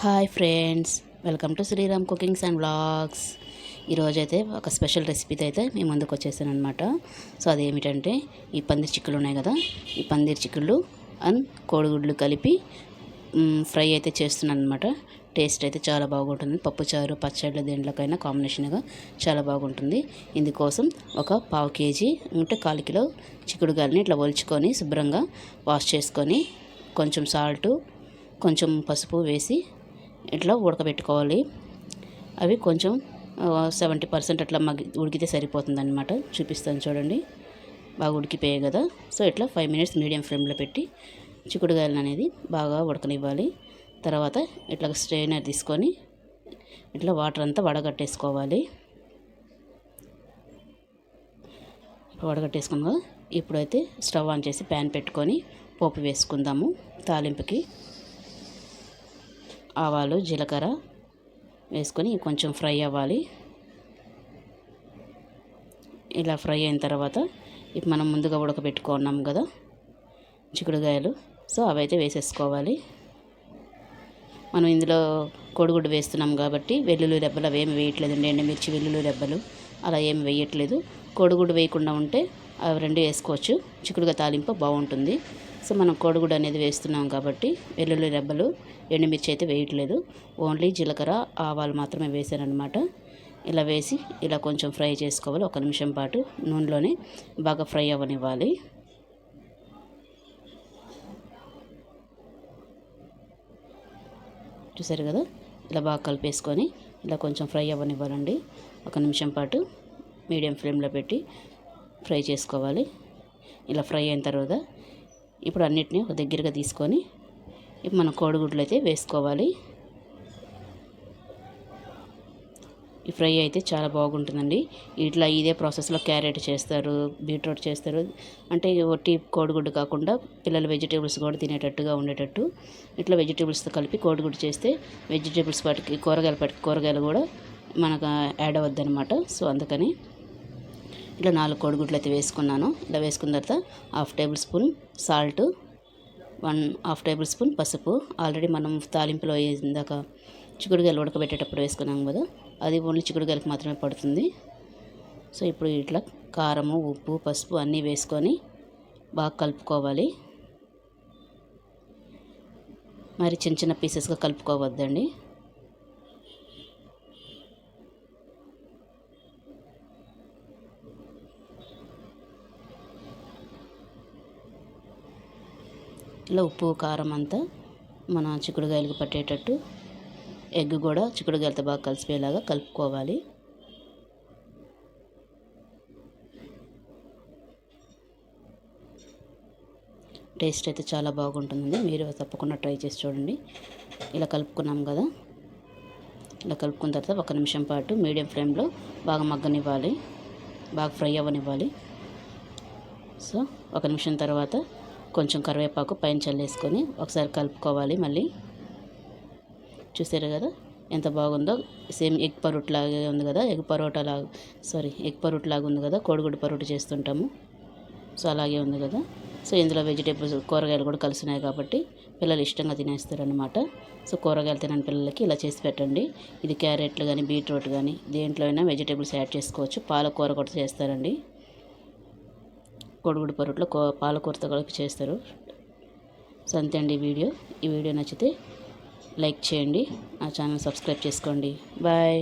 Hi friends welcome to Sriram cookings and vlogs. ఈరోజైతే ఒక special రెసిపీతో అయితే మేము ముందుకు వచ్చేసాను అనమాట సో అదేమిటంటే ఈ పందిరి చిక్కులు ఉన్నాయి కదా ఈ పందిరి చిక్కుళ్ళు అండ్ కోడిగుడ్లు కలిపి ఫ్రై అయితే చేస్తున్నాను అనమాట టేస్ట్ అయితే చాలా బాగుంటుంది. పప్పుచారు పచ్చళ్ళు దేంట్లోకైనా కాంబినేషన్గా చాలా బాగుంటుంది. ఇందుకోసం ఒక పావు కేజీ అంటే కాలు కిలో చిక్కుడుగాయలని ఇట్లా ఒలుచుకొని శుభ్రంగా వాష్ చేసుకొని కొంచెం సాల్టు కొంచెం పసుపు వేసి ఇట్లా ఉడకబెట్టుకోవాలి. అవి కొంచెం సెవెంటీ పర్సెంట్ అట్లా మగ్గి ఉడికితే సరిపోతుంది అనమాట చూపిస్తాను చూడండి. బాగా ఉడికిపోయాయి కదా. సో ఇట్లా ఫైవ్ మినిట్స్ మీడియం ఫ్లేమ్లో పెట్టి చిక్కుడుగాయలను అనేది బాగా ఉడకనివ్వాలి. తర్వాత ఇట్లా స్ట్రైనర్ తీసుకొని ఇట్లా వాటర్ అంతా వడగట్టేసుకోవాలి. వడగట్టేసుకున్నాం ఇప్పుడైతే స్టవ్ ఆన్ చేసి ప్యాన్ పెట్టుకొని పోపు వేసుకుందాము తాలింపుకి. ఆవాలు జీలకర్ర వేసుకొని కొంచెం ఫ్రై అవ్వాలి. ఇలా ఫ్రై అయిన తర్వాత ఇప్పుడు మనం ముందుగా ఉడకబెట్టుకున్నాం కదా చిక్కుడుగాయలు సో అవైతే వేసేసుకోవాలి. మనం ఇందులో కోడిగుడ్డు వేస్తున్నాం కాబట్టి వెల్లుల్లి రెబ్బలు అవి ఏమి వేయట్లేదండి. ఎండుమిర్చి వెల్లుల్లి రెబ్బలు అలా ఏమి వేయట్లేదు. కోడిగుడ్డు వేయకుండా ఉంటే అవి రెండు వేసుకోవచ్చు. చిక్కుడుగా తాలింపు బాగుంటుంది. సో మనం కోడిగుడ్డు అనేది వేస్తున్నాం కాబట్టి వెల్లుల్లి రెబ్బలు ఎండుమిర్చి అయితే వేయట్లేదు. ఓన్లీ జీలకర్ర ఆవాలు మాత్రమే వేసానమాట ఇలా వేసి ఇలా కొంచెం ఫ్రై చేసుకోవాలి. ఒక నిమిషం పాటు నూనెలోనే బాగా ఫ్రై అవ్వనివ్వాలి. చూసారు కదా? ఇలా బాగా కలిపేసుకొని ఇలా కొంచెం ఫ్రై అవ్వనివ్వాలండి. ఒక నిమిషం పాటు మీడియం ఫ్లేమ్లో పెట్టి ఫ్రై చేసుకోవాలి. ఇలా ఫ్రై అయిన తర్వాత ఇప్పుడు అన్నిటినీ ఒక దగ్గరగా తీసుకొని ఇప్పుడు మనం కోడిగుడ్లు అయితే వేసుకోవాలి. ఈ ఫ్రై అయితే చాలా బాగుంటుందండి. ఇట్లా ఇదే ప్రాసెస్లో క్యారెట్ చేస్తారు బీట్రూట్ చేస్తారు. అంటే ఒట్టి కోడిగుడ్డు కాకుండా పిల్లలు వెజిటేబుల్స్ కూడా తినేటట్టుగా ఉండేటట్టు ఇట్లా వెజిటేబుల్స్తో కలిపి కోడిగుడ్డు చేస్తే వెజిటేబుల్స్ వాటికి కూరగాయలు పట్టి కూరగాయలు కూడా మనకు యాడ్ అవ్వద్దనమాట సో అందుకని ఇట్లా నాలుగు కోడిగుడ్లు అయితే వేసుకున్నాను. ఇలా వేసుకున్న తర్వాత half tablespoon salt one half tablespoon పసుపు. ఆల్రెడీ మనం తాలింపులో ఇందాక చిక్కుడుగాయలు ఉడకబెట్టేటప్పుడు వేసుకున్నాం కదా అది ఓన్లీ చిక్కుడుగాయలకు మాత్రమే పడుతుంది. సో ఇప్పుడు ఇట్లా కారము ఉప్పు పసుపు అన్నీ వేసుకొని బాగా కలుపుకోవాలి. మరి చిన్న చిన్న పీసెస్గా కలుపుకోవద్దండి. ఇలా ఉప్పు కారం అంతా మన చిక్కుడుగాయలకు పట్టేటట్టు ఎగ్ కూడా చిక్కుడుగాయలతో బాగా కలిసిపోయేలాగా కలుపుకోవాలి. టేస్ట్ అయితే చాలా బాగుంటుంది మీరు తప్పకుండా ట్రై చేసి చూడండి. ఇలా కలుపుకున్నాం కదా. ఇలా కలుపుకున్న తర్వాత ఒక నిమిషం పాటు మీడియం ఫ్లేమ్లో బాగా మగ్గనివ్వాలి. బాగా ఫ్రై అవ్వనివ్వాలి. సో ఒక నిమిషం తర్వాత కొంచెం కరివేపాకు పైన చల్లేసుకొని ఒకసారి కలుపుకోవాలి మళ్ళీ. చూసారు కదా? ఎంత బాగుందో? సేమ్ ఎగ్ పరోట్ లాగే ఉంది కదా? ఎగ్ పరోటా లాగా సారీ ఎగ్ పరోట్ లాగా ఉంది కదా? కోడిగుడ్డు పరోటా చేస్తుంటాము. సో అలాగే ఉంది కదా? సో ఇందులో వెజిటేబుల్స్ కూరగాయలు కూడా కలిసినాయి కాబట్టి పిల్లలు ఇష్టంగా తినేస్తారనమాట సో కూరగాయలు తినని పిల్లలకి ఇలా చేసి పెట్టండి. ఇది క్యారెట్లు కానీ బీట్రూట్ కానీ దేంట్లో అయినా వెజిటేబుల్స్ యాడ్ చేసుకోవచ్చు. పాలకూర కూడా చేస్తారండి. కోడిగుడ్డు పరోట్లో కో పాలకూరతో కలిపి చేస్తారు. సో అంతే అండి వీడియో. ఈ వీడియో నచ్చితే లైక్ చేయండి. నా ఛానల్ సబ్స్క్రైబ్ చేసుకోండి. బాయ్.